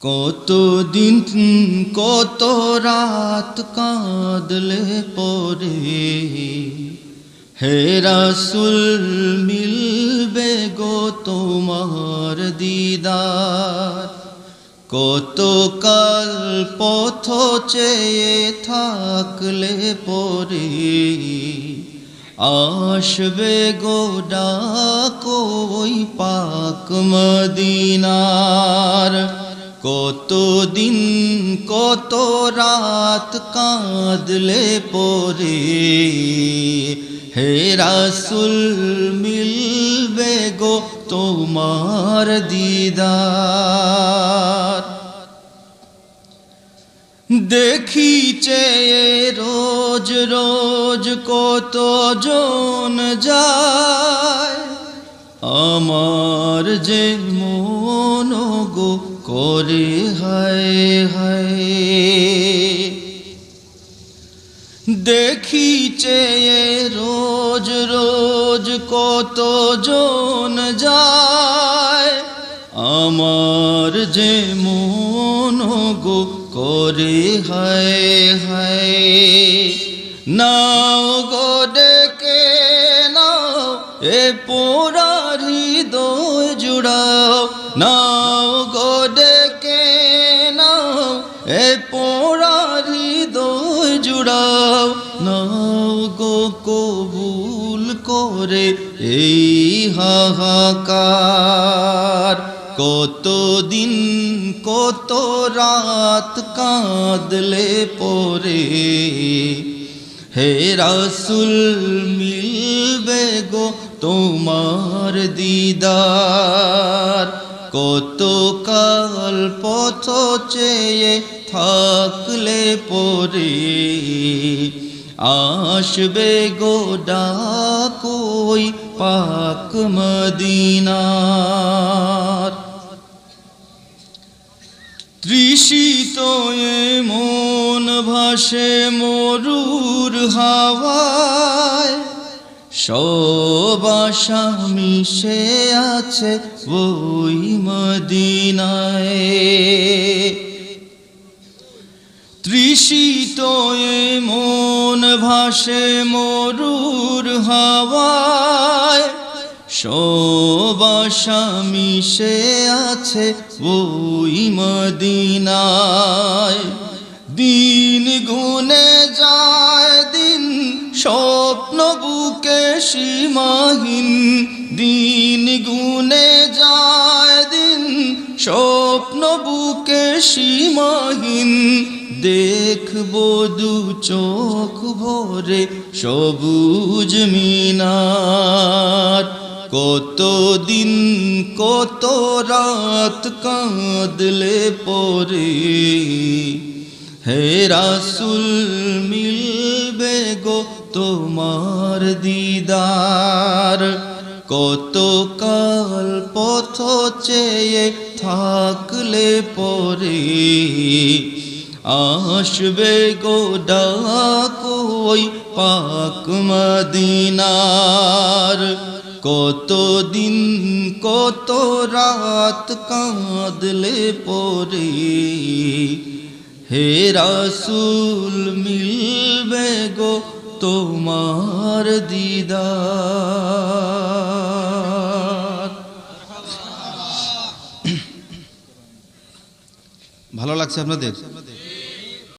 কত দিন কত রাত কাঁদলে পরে? হে রাসুল, মিলবে গো তোমার দিদার। কত কাল পথ চেয়ে থাকলে পরে? আসবে গো ডাকোই পাক মদিনার। কত দিন কত রাত কাঁদলে পরে? হে রাসুল, মিলবে গো তোমার দিদার। দেখিছে রোজ রোজ কত জন যায়। আমার যে মন গো করে, হায় হায়। দেখিছে রোজ রোজ কত জন যায়। আমার যে মন গো করে, হায় হায়। নাও গো ডেকে, নাও এ পোড়া হৃদয় জুড়াও। নাও এ পোড়া হৃদয় জুড়াও গো কবুল করে এই হাহাকার। কত দিন কত রাত কাঁদলে পরে হে রাসুল, মিলবে গো তোমার দিদার। কত পথ চেয়ে থাকলে পরে আসবে গো কই পাক মদিনার। তৃষিত মন ভাসে মরুর হাওয়ায় সব আশা মিশে আছে ওই মদিনায়। তৃষিত মন ভাসে মরুর হাওয়ায়। সবাসা মিশে আছে ওই মদিনায়। দিন গুনে যায়, দিন স্বপ্ন বুকে সীমাহীন? দিন গুনে যায় দিন, স্বপ্ন বুকে সীমাহীন। দেখব দু চোখ ভরে সবুজ মিনার। কত দিন কত রাত কাঁদলে পরে। হে রাসুল কত কাল পথ চেয়ে থাকলে পরে আসবে গো ডাকোই পাক মদিনার। কত দিন, কত রাত কাঁদলে পরে হে রাসুল মিলবে গো তোমার দিদার। ভালো লাগছে আপনাদের